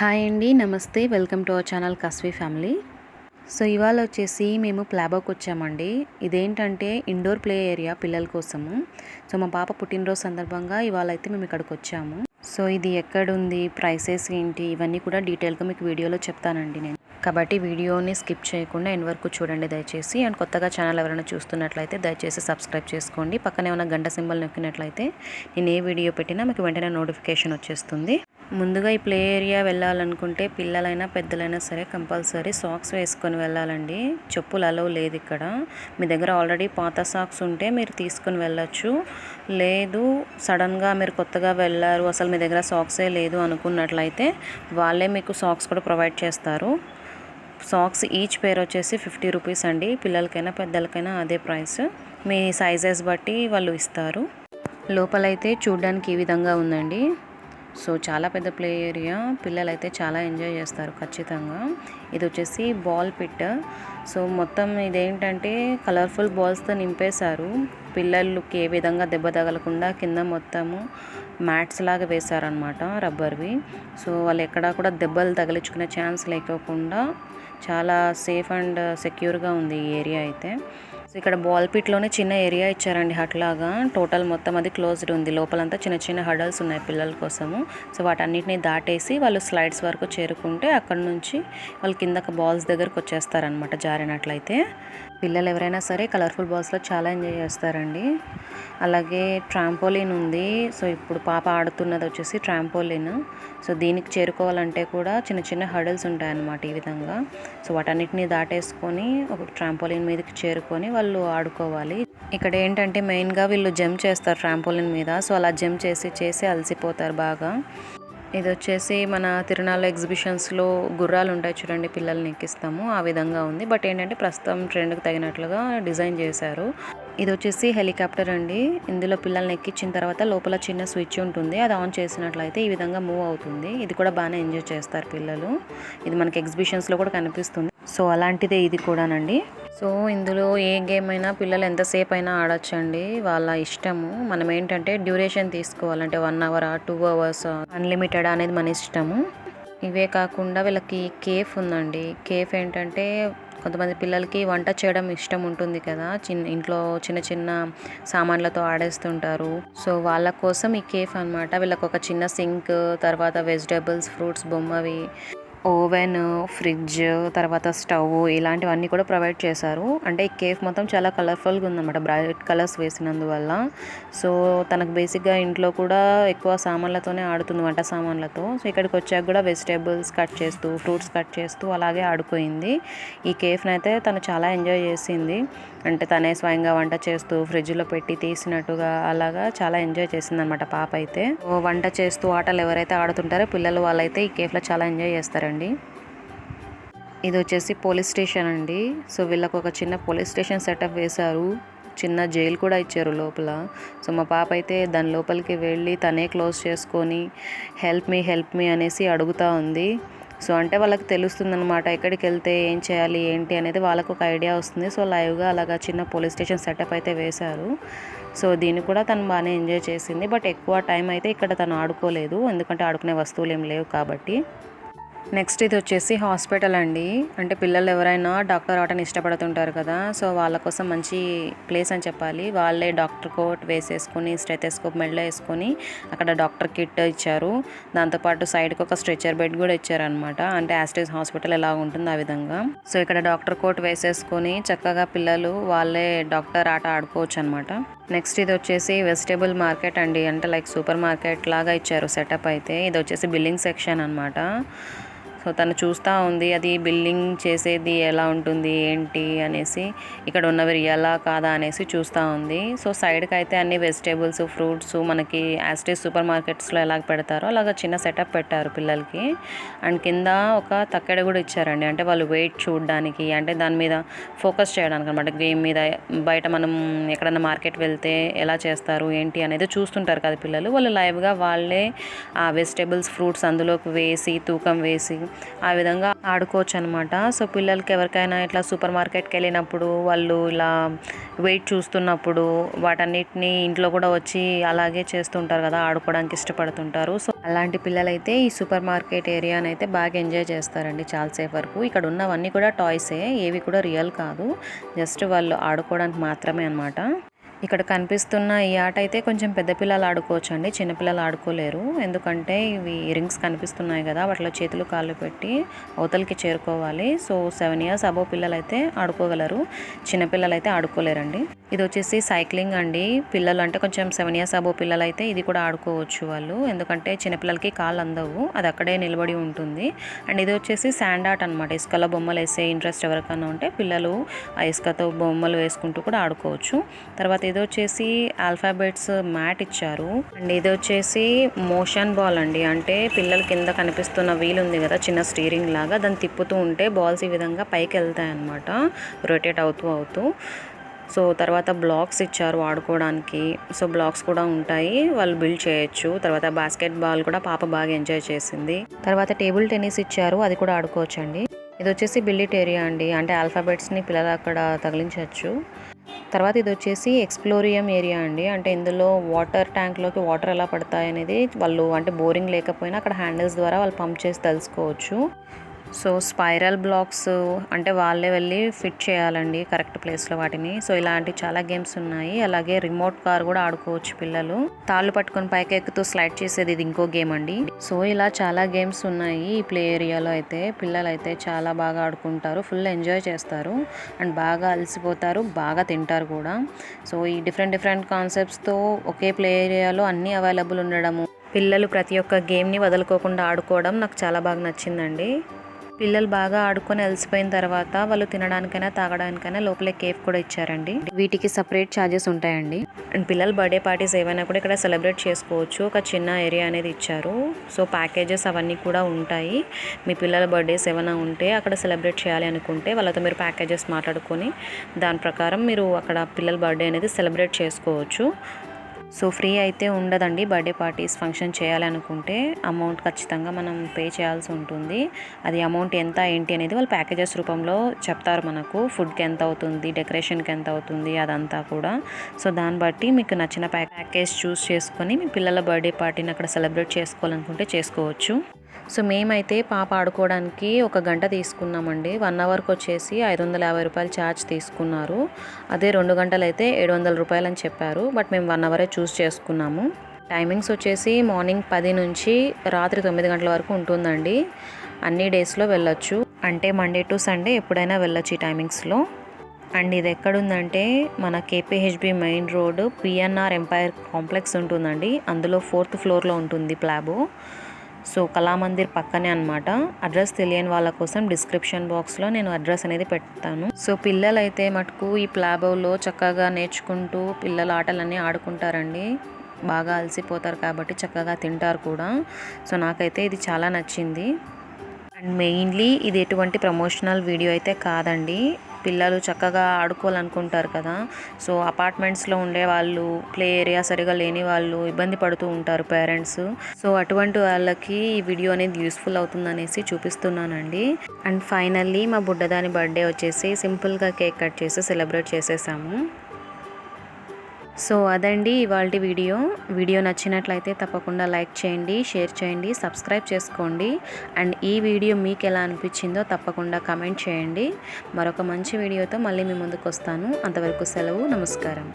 Hi అండి నమస్తే. Welcome to our channel Kasvi family. So ఇవాళ వచ్చేసి మేము ప్లాబాక్ వచ్చామండి. ఇదేంటంటే ఇండోర్ ప్లే ఏరియా పిల్లల కోసము. సో మా పాప పుట్టినరోజు సందర్భంగా ఇవాళ అయితే మేము ఇక్కడికి వచ్చాము. సో ఇది ఎక్కడుంది? ప్రైసెస్ ఏంటి? ఇవన్నీ కూడా డీటెయిల్గా మీకు వీడియోలో చెప్తానండి నేను. కాబట్టి వీడియోని స్కిప్ చేయకుండా ఎండ్ వరకు చూడండి దయచేసి. అండ్ కొత్తగా ఛానల్ ఎవరైనా చూస్తున్నట్లయితే దయచేసి సబ్స్క్రైబ్ చేసుకోండి. పక్కనే ఉన్న గంట సింబల్ నొక్కినట్లయితే నేను ఏ వీడియో పెట్టినా మీకు వెంటనే నోటిఫికేషన్ వచ్చేస్తుంది. ముందుగా ఈ ప్లే ఏరియా వెళ్ళాలనుకుంటే పిల్లలైనా పెద్దలైనా సరే కంపల్సరీ సాక్స్ వేసుకొని వెళ్ళాలండి. చెప్పులు అలవ్ లేదు ఇక్కడ. మీ దగ్గర ఆల్రెడీ పాత సాక్స్ ఉంటే మీరు తీసుకొని వెళ్ళచ్చు. లేదు సడన్గా మీరు కొత్తగా వెళ్ళారు అసలు మీ దగ్గర సాక్సే లేదు అనుకున్నట్లయితే వాళ్ళే మీకు సాక్స్ కూడా ప్రొవైడ్ చేస్తారు. సాక్స్ ఈచ్ పేర్ వచ్చేసి ఫిఫ్టీ రూపీస్ అండి. పిల్లలకైనా పెద్దలకైనా అదే ప్రైస్. మీ సైజెస్ బట్టి వాళ్ళు ఇస్తారు. లోపలైతే చూడడానికి ఈ విధంగా ఉందండి. సో చాలా పెద్ద ప్లే ఏరియా. పిల్లలు అయితే చాలా ఎంజాయ్ చేస్తారు ఖచ్చితంగా. ఇది వచ్చేసి బాల్ పిట్. సో మొత్తం ఇదేంటంటే కలర్ఫుల్ బాల్స్తో నింపేశారు. పిల్లలకి ఏ విధంగా దెబ్బ తగలకుండా కింద మొత్తము మ్యాట్స్ లాగా వేశారనమాట రబ్బర్వి. సో వాళ్ళు ఎక్కడా కూడా దెబ్బలు తగిలించుకునే ఛాన్స్ లేకోకుండా చాలా సేఫ్ అండ్ సెక్యూర్గా ఉంది ఈ ఏరియా అయితే. సో ఇక్కడ బాల్ పిట్లోనే చిన్న ఏరియా ఇచ్చారండి హట్ లాగా. టోటల్ మొత్తం అది క్లోజ్డ్ ఉంది. లోపలంతా చిన్న చిన్న హడల్స్ ఉన్నాయి పిల్లల కోసము. సో వాటన్నిటిని దాటేసి వాళ్ళు స్లైడ్స్ వరకు చేరుకుంటే అక్కడ నుంచి వాళ్ళు కిందక బాల్స్ దగ్గరకు వచ్చేస్తారనమాట జారినట్లయితే. పిల్లలు ఎవరైనా సరే కలర్ఫుల్ బాల్స్లో చాలా ఎంజాయ్ చేస్తారండి. అలాగే ట్రాంపోలిన్ ఉంది. సో ఇప్పుడు పాప ఆడుతున్నది వచ్చేసి ట్రాంపోలిన్. సో దీనికి చేరుకోవాలంటే కూడా చిన్న చిన్న హడల్స్ ఉంటాయన్నమాట ఈ విధంగా. సో వాటన్నిటిని దాటేసుకొని ఒక ట్రాంపోలిన్ మీదకి చేరుకొని వాళ్ళు ఆడుకోవాలి. ఇక్కడ ఏంటంటే మెయిన్గా వీళ్ళు జంప్ చేస్తారు ట్రాంపోలిన్ మీద. సో అలా జంప్ చేసి చేసి అలసిపోతారు బాగా. ఇది వచ్చేసి మన తిరునాళ్ళ ఎగ్జిబిషన్స్లో గుర్రాలు ఉంటాయి చూడండి పిల్లల్ని ఎక్కిస్తాము ఆ విధంగా ఉంది. బట్ ఏంటంటే ప్రస్తుతం ట్రెండ్కి తగినట్లుగా డిజైన్ చేశారు. ఇది వచ్చేసి హెలికాప్టర్ అండి. ఇందులో పిల్లల్ని ఎక్కించిన తర్వాత లోపల చిన్న స్విచ్ ఉంటుంది. అది ఆన్ చేసినట్లయితే ఈ విధంగా మూవ్ అవుతుంది. ఇది కూడా బాగానే ఎంజాయ్ చేస్తారు పిల్లలు. ఇది మనకి ఎగ్జిబిషన్స్లో కూడా కనిపిస్తుంది. సో అలాంటిదే ఇది కూడానండి. సో ఇందులో ఏ గేమ్ అయినా పిల్లలు ఎంతసేపు అయినా ఆడొచ్చండి. వాళ్ళ ఇష్టము. మనం ఏంటంటే డ్యూరేషన్ తీసుకోవాలంటే one hour two hours unlimited అనేది మన ఇష్టము. ఇవే కాకుండా వీళ్ళకి కేఫ్ ఉందండి. కేఫ్ ఏంటంటే కొంతమంది పిల్లలకి వంట చేయడం ఇష్టం ఉంటుంది కదా. చిన్న ఇంట్లో చిన్న చిన్న సామాన్లతో ఆడేస్తుంటారు. సో వాళ్ళ కోసం ఈ కేఫ్ అనమాట వీళ్ళకి ఒక చిన్న సింక్ తర్వాత వెజిటేబుల్స్ ఫ్రూట్స్ బొమ్మవి. ఓవెన్ ఫ్రిడ్జ్ తర్వాత స్టవ్ ఇలాంటివన్నీ కూడా ప్రొవైడ్ చేశారు. అంటే ఈ కేఫ్ మొత్తం చాలా కలర్ఫుల్గా ఉందన్నమాట. Bright colours వేసినందువల్ల. సో తనకు బేసిక్గా ఇంట్లో కూడా ఎక్కువ సామాన్లతోనే ఆడుతుంది వంట సామాన్లతో. సో ఇక్కడికి వచ్చాక కూడా వెజిటేబుల్స్ కట్ చేస్తూ ఫ్రూట్స్ కట్ చేస్తూ అలాగే ఆడుకోయింది. ఈ కేఫ్ని అయితే తను చాలా ఎంజాయ్ చేసింది. అంటే తనే స్వయంగా వంట చేస్తూ ఫ్రిడ్జ్లో పెట్టి తీసినట్టుగా అలాగా చాలా ఎంజాయ్ చేసింది అనమాట పాప అయితే. వంట చేస్తూ ఆటలు ఎవరైతే ఆడుతుంటారో పిల్లలు వాళ్ళైతే ఈ కేఫ్లో చాలా ఎంజాయ్ చేస్తారు చూడండి. ఇది వచ్చేసి పోలీస్ స్టేషన్ అండి. సో వీళ్ళకు ఒక చిన్న పోలీస్ స్టేషన్ సెటప్ వేశారు. చిన్న జైలు కూడా ఇచ్చారు లోపల. సో మా పాప అయితే దాని లోపలికి వెళ్ళి తనే క్లోజ్ చేసుకొని హెల్ప్ మీ హెల్ప్ మీ అనేసి అడుగుతూ ఉంది. సో అంటే వాళ్ళకి తెలుస్తుంది అనమాట ఎక్కడికి వెళ్తే ఏం చేయాలి ఏంటి అనేది వాళ్ళకు ఒక ఐడియా వస్తుంది. సో లైవ్గా అలాగా చిన్న పోలీస్ స్టేషన్ సెటప్ అయితే వేశారు. సో దీన్ని కూడా తను బాగానే ఎంజాయ్ చేసింది. బట్ ఎక్కువ టైం అయితే ఇక్కడ తను ఆడుకోలేదు. ఎందుకంటే ఆడుకునే వస్తువులు ఏం లేవు కాబట్టి. నెక్స్ట్ ఇది వచ్చేసి హాస్పిటల్ అండి. అంటే పిల్లలు ఎవరైనా డాక్టర్ అవటాన్ని ఇష్టపడుతుంటారు కదా. సో వాళ్ళ కోసం మంచి ప్లేస్ అని చెప్పాలి. వాళ్ళే డాక్టర్ కోట్ వేసేసుకొని స్టెథెస్కోప్ మెడలో వేసుకొని అక్కడ డాక్టర్ కిట్ ఇచ్చారు. దాంతోపాటు సైడ్కి ఒక స్ట్రెచర్ బెడ్ కూడా ఇచ్చారనమాట అంటే యాస్టేజ్ హాస్పిటల్ ఎలా ఉంటుంది ఆ విధంగా. సో ఇక్కడ డాక్టర్ కోట్ వేసేసుకొని చక్కగా పిల్లలు వాళ్ళే డాక్టర్ ఆట ఆడుకోవచ్చు అనమాట నెక్స్ట్ ఇది వచ్చేసి వెజిటేబుల్ మార్కెట్ అండి. అంటే లైక్ సూపర్ మార్కెట్ లాగా ఇచ్చారు సెటప్ అయితే. ఇది వచ్చేసి బిల్లింగ్ సెక్షన్ అనమాట సో తను చూస్తూ ఉంది అది బిల్లింగ్ చేసేది ఎలా ఉంటుంది ఏంటి అనేసి. ఇక్కడ ఉన్నవి రియలా కాదా అనేసి చూస్తూ ఉంది. సో సైడ్కి అయితే అన్ని వెజిటేబుల్స్ ఫ్రూట్స్ మనకి యాస్టేజ్ సూపర్ మార్కెట్స్లో ఎలా పెడతారో అలాగ చిన్న సెటప్ పెట్టారు పిల్లలకి. అండ్ కింద ఒక తక్కెడ కూడా ఇచ్చారండి. అంటే వాళ్ళు వెయిట్ చూడడానికి అంటే దాని మీద ఫోకస్ చేయడానికి అనమాట గేమ్ మీద బయట మనం ఎక్కడన్నా మార్కెట్ వెళ్తే ఎలా చేస్తారు ఏంటి అనేది చూస్తుంటారు కదా పిల్లలు. వాళ్ళు లైవ్గా వాళ్ళే ఆ వెజిటేబుల్స్ ఫ్రూట్స్ అందులోకి వేసి తూకం వేసి ఆ విధంగా ఆడుకోవచ్చు అనమాట సో పిల్లలకి ఎవరికైనా ఇట్లా సూపర్ మార్కెట్కి వెళ్ళినప్పుడు వాళ్ళు ఇలా వెయిట్ చూస్తున్నప్పుడు వాటన్నిటిని ఇంట్లో కూడా వచ్చి అలాగే చేస్తుంటారు కదా ఆడుకోవడానికి ఇష్టపడుతుంటారు. సో అలాంటి పిల్లలైతే ఈ సూపర్ మార్కెట్ ఏరియాని అయితే బాగా ఎంజాయ్ చేస్తారండి చాలాసేపు వరకు. ఇక్కడ ఉన్నవన్నీ కూడా టాయ్సే ఏవి కూడా రియల్ కాదు. జస్ట్ వాళ్ళు ఆడుకోవడానికి మాత్రమే అనమాట ఇక్కడ కనిపిస్తున్న ఈ ఆట అయితే కొంచెం పెద్ద పిల్లలు ఆడుకోవచ్చు అండి చిన్నపిల్లలు ఆడుకోలేరు. ఎందుకంటే ఇవి రింగ్స్ కనిపిస్తున్నాయి కదా వాటిలో చేతులు కాళ్ళు పెట్టి అవతలకి చేరుకోవాలి. సో సెవెన్ ఇయర్స్ అబో పిల్లలు అయితే ఆడుకోగలరు. చిన్నపిల్లలు అయితే ఆడుకోలేరండి. ఇది వచ్చేసి సైక్లింగ్ అండి. పిల్లలు అంటే కొంచెం సెవెన్ ఇయర్స్ అబో పిల్లలు అయితే ఇది కూడా ఆడుకోవచ్చు వాళ్ళు. ఎందుకంటే చిన్నపిల్లలకి కాళ్ళు అందవు అది అక్కడే నిలబడి ఉంటుంది. అండ్ ఇది వచ్చేసి శాండ్ ఆర్ట్ అనమాట ఇసుకలో బొమ్మలు వేసే ఇంట్రెస్ట్ ఎవరికైనా ఉంటే పిల్లలు ఆ ఇసుకతో బొమ్మలు వేసుకుంటూ కూడా ఆడుకోవచ్చు. తర్వాత ఇది వచ్చేసి ఆల్ఫాబెట్స్ మ్యాట్ ఇచ్చారు. అండ్ ఇది వచ్చేసి మోషన్ బాల్ అండి. అంటే పిల్లల కింద కనిపిస్తున్న వీల్ ఉంది కదా చిన్న స్టీరింగ్ లాగా. దాన్ని తిప్పుతూ ఉంటే బాల్స్ ఈ విధంగా పైకి వెళ్తాయి అనమాట రొటేట్ అవుతూ అవుతూ. సో తర్వాత బ్లాక్స్ ఇచ్చారు ఆడుకోవడానికి సో బ్లాక్స్ కూడా ఉంటాయి. వాళ్ళు బిల్డ్ చేయొచ్చు. తర్వాత బాస్కెట్ బాల్ కూడా పాప బాగా ఎంజాయ్ చేసింది. తర్వాత టేబుల్ టెన్నిస్ ఇచ్చారు. అది కూడా ఆడుకోవచ్చండి. ఇది వచ్చేసి బిల్లిట్ ఏరియా అండి. అంటే ఆల్ఫాబెట్స్ని పిల్లలు అక్కడ తగిలించవచ్చు. తర్వాత ఇది వచ్చేసి ఎక్స్ప్లోరియం ఏరియా అండి. అంటే ఇందులో వాటర్ ట్యాంక్లోకి వాటర్ ఎలా పడతాయి అనేది వాళ్ళు అంటే బోరింగ్ లేకపోయినా అక్కడ హ్యాండిల్స్ ద్వారా వాళ్ళు పంప్ చేసి తెలుసుకోవచ్చు. సో స్పైరల్ బ్లాక్స్ అంటే వాళ్ళే వెళ్ళి ఫిట్ చేయాలండి కరెక్ట్ ప్లేస్లో వాటిని. సో ఇలాంటి చాలా గేమ్స్ ఉన్నాయి. అలాగే రిమోట్ కార్ కూడా ఆడుకోవచ్చు పిల్లలు. తాళ్ళు పట్టుకొని పైకి ఎక్కుతూ స్లైడ్ చేసేది ఇది ఇంకో గేమ్ అండి. సో ఇలా చాలా గేమ్స్ ఉన్నాయి ఈ ప్లే ఏరియాలో అయితే. పిల్లలు అయితే చాలా బాగా ఆడుకుంటారు ఫుల్ ఎంజాయ్ చేస్తారు. అండ్ బాగా అలసిపోతారు బాగా తింటారు కూడా. సో ఈ డిఫరెంట్ డిఫరెంట్ కాన్సెప్ట్స్తో ఒకే ప్లే ఏరియాలో అన్నీ అవైలబుల్ ఉండడము పిల్లలు ప్రతి ఒక్క గేమ్ని వదులుకోకుండా ఆడుకోవడం నాకు చాలా బాగా నచ్చిందండి. పిల్లలు బాగా ఆడుకొని అలసిపోయిన తర్వాత వాళ్ళు తినడానికైనా తాగడానికైనా లోపలే కేఫ్ కూడా ఇచ్చారండి. వీటికి సపరేట్ ఛార్జెస్ ఉంటాయండి. అండ్ పిల్లల బర్త్డే పార్టీస్ ఏవైనా కూడా ఇక్కడ సెలబ్రేట్ చేసుకోవచ్చు. ఒక చిన్న ఏరియా అనేది ఇచ్చారు. సో ప్యాకేజెస్ అవన్నీ కూడా ఉంటాయి. మీ పిల్లల బర్త్డేస్ ఏమైనా ఉంటే అక్కడ సెలబ్రేట్ చేయాలి అనుకుంటే వాళ్ళతో మీరు ప్యాకేజెస్ మాట్లాడుకొని దాని ప్రకారం మీరు అక్కడ పిల్లల బర్త్డే అనేది సెలబ్రేట్ చేసుకోవచ్చు. సో ఫ్రీ అయితే ఉండదండి బర్త్డే పార్టీస్ ఫంక్షన్ చేయాలనుకుంటే అమౌంట్ ఖచ్చితంగా మనం పే చేయాల్సి ఉంటుంది. అది అమౌంట్ ఎంత ఏంటి అనేది వాళ్ళు ప్యాకేజెస్ రూపంలో చెప్తారు మనకు. ఫుడ్కి ఎంత అవుతుంది డెకరేషన్కి ఎంత అవుతుంది అదంతా కూడా. సో దాన్ని బట్టి మీకు నచ్చిన ప్యాకేజ్ చూస్ చేసుకొని మీ పిల్లల బర్త్డే పార్టీని అక్కడ సెలబ్రేట్ చేసుకోవాలనుకుంటే చేసుకోవచ్చు. సో మేమైతే పాప ఆడుకోవడానికి ఒక గంట తీసుకున్నామండి. వన్ అవర్కి వచ్చేసి ఐదు వందల యాభై రూపాయలు ఛార్జ్ తీసుకున్నారు. అదే రెండు గంటలు అయితే ఏడు వందల రూపాయలు అని చెప్పారు. బట్ మేము వన్ అవరే చూస్ చేసుకున్నాము. టైమింగ్స్ వచ్చేసి మార్నింగ్ పది నుంచి రాత్రి తొమ్మిది గంటల వరకు ఉంటుందండి. అన్ని డేస్లో వెళ్ళొచ్చు. అంటే మండే టు సండే ఎప్పుడైనా వెళ్ళొచ్చు ఈ టైమింగ్స్లో. అండ్ ఇది ఎక్కడుందంటే మన KPHB main road PNR empire complex ఉంటుందండి. అందులో ఫోర్త్ ఫ్లోర్లో ఉంటుంది ప్లాబో. సో కళామందిర్ పక్కనే అనమాట అడ్రస్ తెలియని వాళ్ళ కోసం డిస్క్రిప్షన్ బాక్స్లో నేను అడ్రస్ అనేది పెడతాను. సో పిల్లలైతే మటుకు ఈ ప్లాబోలో చక్కగా నేర్చుకుంటూ పిల్లల ఆటలన్నీ ఆడుకుంటారండి. బాగా అలసిపోతారు కాబట్టి చక్కగా తింటారు కూడా. సో నాకైతే ఇది చాలా నచ్చింది. అండ్ మెయిన్లీ ఇది ఎటువంటి ప్రమోషనల్ వీడియో అయితే కాదండి. పిల్లలు చక్కగా ఆడుకోవాలనుకుంటారు కదా. సో అపార్ట్మెంట్స్లో ఉండే వాళ్ళు ప్లే ఏరియా సరిగా లేని వాళ్ళు ఇబ్బంది పడుతూ ఉంటారు పేరెంట్స్. సో అటువంటి వాళ్ళకి ఈ వీడియో అనేది యూస్ఫుల్ అవుతుందనేసి చూపిస్తున్నానండి. అండ్ ఫైనల్లీ మా బుడ్డదాని బర్త్డే వచ్చేసి సింపుల్గా కేక్ కట్ చేసి సెలబ్రేట్ చేసేసాము. సో అదండి ఇవాళ వీడియో. వీడియో నచ్చినట్లయితే తప్పకుండా లైక్ చేయండి షేర్ చేయండి సబ్స్క్రైబ్ చేసుకోండి. అండ్ ఈ వీడియో మీకు ఎలా అనిపించిందో తప్పకుండా కమెంట్ చేయండి. మరొక మంచి వీడియోతో మళ్ళీ మీ ముందుకు వస్తాను అంతవరకు సెలవు నమస్కారం.